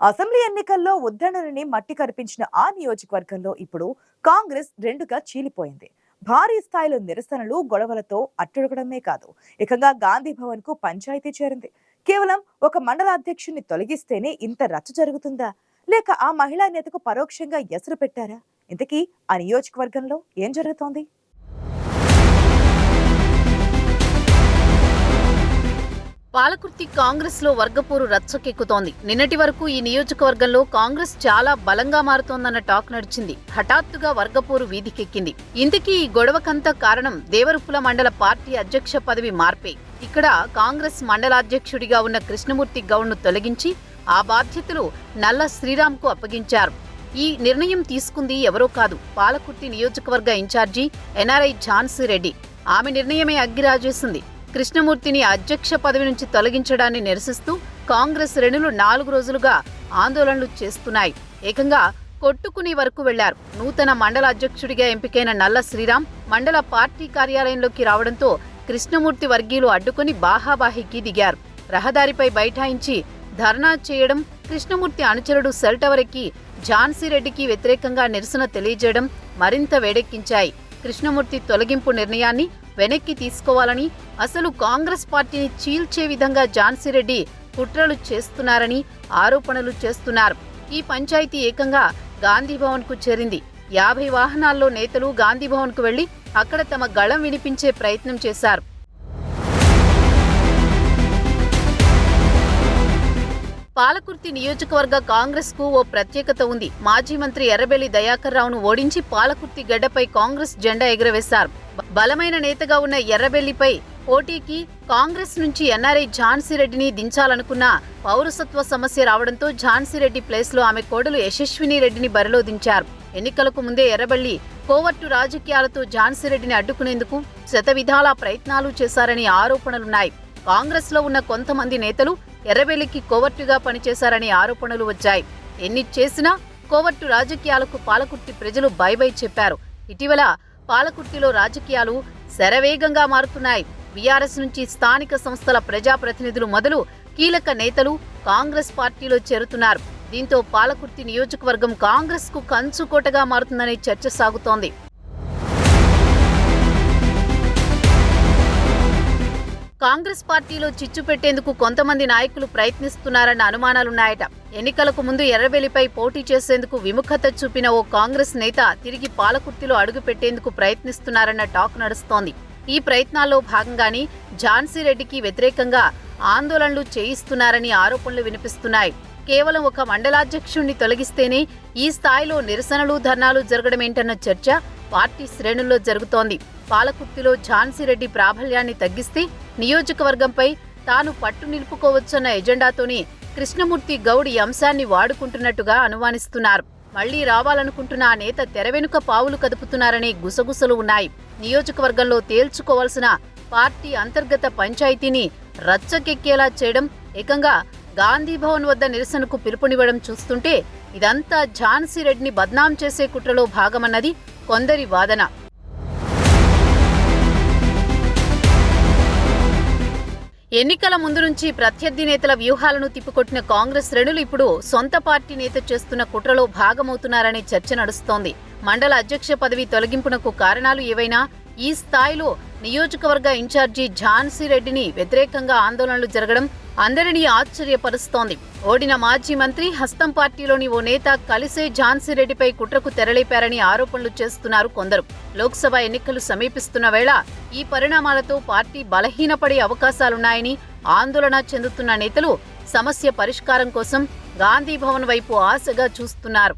Assembly ఎన్నికల్లో ఉద్దరణని మట్టి కనిపించిన ఆ నియోజకవర్గంలో ఇప్పుడు కాంగ్రెస్ రెండుగా చీలిపోయింది. భారీ స్థాయిలో నిరసనలు గొడవలతో అట్టడగడమే కాదు. ఏకంగా గాంధీ భవన్కు పంచాయతీ చేరింది. కేవలం ఒక మండల తొలగిస్తేనే ఇంత రచ్చ జరుగుతుందా? లేక ఆ మహిళా నేతకు పరోక్షంగా ఎసరు పెట్టారా? ఇంతకీ ఆ నియోజకవర్గంలో ఏం జరుగుతోంది? పాలకుర్తి కాంగ్రెస్లో వర్గపోరు రచ్చకెక్కుతోంది. నిన్నటి వరకు ఈ నియోజకవర్గంలో కాంగ్రెస్ చాలా బలంగా మారుతోందన్న టాక్ నడిచింది. హఠాత్తుగా వర్గపోరు వీధికెక్కింది. ఇంతకీ ఈ గొడవకంతా కారణం దేవరుపుల మండల పార్టీ అధ్యక్ష పదవి మార్పే. ఇక్కడ కాంగ్రెస్ మండలాధ్యక్షుడిగా ఉన్న కృష్ణమూర్తి గౌడ్ను తొలగించి ఆ బాధ్యతలు నల్ల శ్రీరామ్కు అప్పగించారు. ఈ నిర్ణయం తీసుకుంది ఎవరో కాదు పాలకుర్తి నియోజకవర్గ ఇన్ఛార్జి ఎన్ఆర్ఐ ఝాన్సీ రెడ్డి. ఆమె నిర్ణయమే అగ్గిరాజేసింది. కృష్ణమూర్తిని అధ్యక్ష పదవి నుంచి తొలగించడాన్ని నిరసిస్తూ కాంగ్రెస్ శ్రేణులు నాలుగు రోజులుగా ఆందోళనలు చేస్తున్నాయి. ఏకంగా కొట్టుకుని వరకు వెళ్ళారు. నూతన మండల అధ్యక్షుడిగా ఎంపికైన నల్ల శ్రీరామ్ మండల పార్టీ కార్యాలయంలోకి రావడంతో కృష్ణమూర్తి వర్గీయులు అడ్డుకుని బాహాబాహికి దిగారు. రహదారిపై బైఠాయించి ధర్నా చేయడం కృష్ణమూర్తి అనుచరుడు సెల్ టవర్ ఎక్కి ఝాన్సీ రెడ్డికి వ్యతిరేకంగా నిరసన తెలియజేయడం మరింత వేడెక్కించాయి. కృష్ణమూర్తి తొలగింపు నిర్ణయాన్ని వెనక్కి తీసుకోవాలని అసలు కాంగ్రెస్ పార్టీని చీల్చే విధంగా ఝాన్సీ రెడ్డి కుట్రలు చేస్తున్నారని ఆరోపణలు చేస్తున్నారు. ఈ పంచాయతీ ఏకంగా గాంధీభవన్కు చేరింది. యాభై వాహనాల్లో నేతలు గాంధీభవన్కు వెళ్ళి అక్కడ తమ గళం వినిపించే ప్రయత్నం చేశారు. పాలకుర్తి నియోజకవర్గ కాంగ్రెస్కు ఓ ప్రత్యేకత ఉంది. మాజీ మంత్రి ఎర్రబెల్లి దయాకర్ రావును ఓడించి పాలకుర్తి గడ్డపై కాంగ్రెస్ జెండా ఎగురవేశారు. బలమైన నేతగా ఉన్న ఎర్రబెల్లిపై పోటీకి కాంగ్రెస్ నుంచి ఎన్ఆర్ఐ ఝాన్సీ రెడ్డిని దించాలనుకున్న పౌరసత్వ సమస్య రావడంతో ఝాన్సీ రెడ్డి ప్లేస్లో ఆమె కోడలు యశస్విని రెడ్డిని బరిలో దించారు ఎన్నికలకు ముందే ఎర్రబెల్లి కోవర్టు రాజకీయాలతో ఝాన్సీ రెడ్డిని అడ్డుకునేందుకు శతవిధాలా ప్రయత్నాలు చేశారని ఆరోపణలున్నాయి. కాంగ్రెస్లో ఉన్న కొంతమంది నేతలు ఎర్రబెల్లికి కోవర్టుగా పనిచేశారనే ఆరోపణలు వచ్చాయి. ఎన్ని చేసినా కోవర్టు రాజకీయాలకు పాలకుర్తి ప్రజలు బై బై చెప్పారు. ఇటీవల పాలకుర్తిలో రాజకీయాలు శరవేగంగా మారుతున్నాయి. బీఆర్ఎస్ నుంచి స్థానిక సంస్థల ప్రజాప్రతినిధులు మొదలు కీలక నేతలు కాంగ్రెస్ పార్టీలో చేరుతున్నారు. దీంతో పాలకుర్తి నియోజకవర్గం కాంగ్రెస్కు కంచుకోటగా మారుతుందనే చర్చ సాగుతోంది. కాంగ్రెస్ పార్టీలో చిచ్చు పెట్టేందుకు కొంతమంది నాయకులు ప్రయత్నిస్తున్నారన్న అనుమానాలున్నాయట. ఎన్నికలకు ముందు ఎర్రబెల్లిపై పోటీ చేసేందుకు విముఖత చూపిన ఓ కాంగ్రెస్ నేత తిరిగి పాలకుర్తిలో అడుగు పెట్టేందుకు ప్రయత్నిస్తున్నారన్న టాక్ నడుస్తోంది. ఈ ప్రయత్నాల్లో భాగంగానే ఝాన్సీ రెడ్డికి వ్యతిరేకంగా ఆందోళనలు చేయిస్తున్నారని ఆరోపణలు వినిపిస్తున్నాయి. కేవలం ఒక మండలాధ్యక్షుణ్ణి తొలగిస్తేనే ఈ స్థాయిలో నిరసనలు ధర్నాలు జరగడమేంటన్న చర్చ పార్టీ శ్రేణుల్లో జరుగుతోంది. పాలకుర్తిలో ఝాన్సీ రెడ్డి ప్రాబల్యాన్ని తగ్గిస్తే నియోజకవర్గంపై తాను పట్టు నిలుపుకోవచ్చన్న ఎజెండాతోనే కృష్ణమూర్తి గౌడ్ ఈ అంశాన్ని వాడుకుంటున్నట్టుగా అనుమానిస్తున్నారు. మళ్ళీ రావాలనుకుంటున్న ఆ నేత తెర వెనుక పావులు కదుపుతున్నారనే గుసగుసలు ఉన్నాయి. నియోజకవర్గంలో తేల్చుకోవాల్సిన పార్టీ అంతర్గత పంచాయతీని రచ్చకెక్కేలా చేయడం ఏకంగా గాంధీభవన్ వద్ద నిరసనకు పిలుపునివ్వడం చూస్తుంటే ఇదంతా ఝాన్సీ రెడ్డిని బద్నాం చేసే కుట్రలో భాగమన్నది కొందరి వాదన. ఎన్నికల ముందు నుంచి ప్రత్యర్థి నేతల వ్యూహాలను తిప్పికొట్టిన కాంగ్రెస్ శ్రేణులు ఇప్పుడు సొంత పార్టీ నేత చేస్తున్న కుట్రలో భాగమవుతున్నారనే చర్చ నడుస్తోంది. మండల అధ్యక్ష పదవి తొలగింపునకు కారణాలు ఏవైనా? ఈ స్థాయిలో నియోజకవర్గ ఇన్ఛార్జి ఝాన్సీ రెడ్డిని వ్యతిరేకంగా ఆందోళనలు జరగడం అందరినీ ఆశ్చర్యపరుస్తోంది. ఓడిన మాజీ మంత్రి హస్తం పార్టీలోని ఓ నేత కలిసే ఝాన్సీ రెడ్డిపై కుట్రకు తెరలేపారని ఆరోపణలు చేస్తున్నారు కొందరు. లోక్సభ ఎన్నికలు సమీపిస్తున్న వేళ ఈ పరిణామాలతో పార్టీ బలహీనపడే అవకాశాలున్నాయని ఆందోళన చెందుతున్న నేతలు సమస్య పరిష్కారం కోసం గాంధీ భవన్ వైపు ఆశగా చూస్తున్నారు.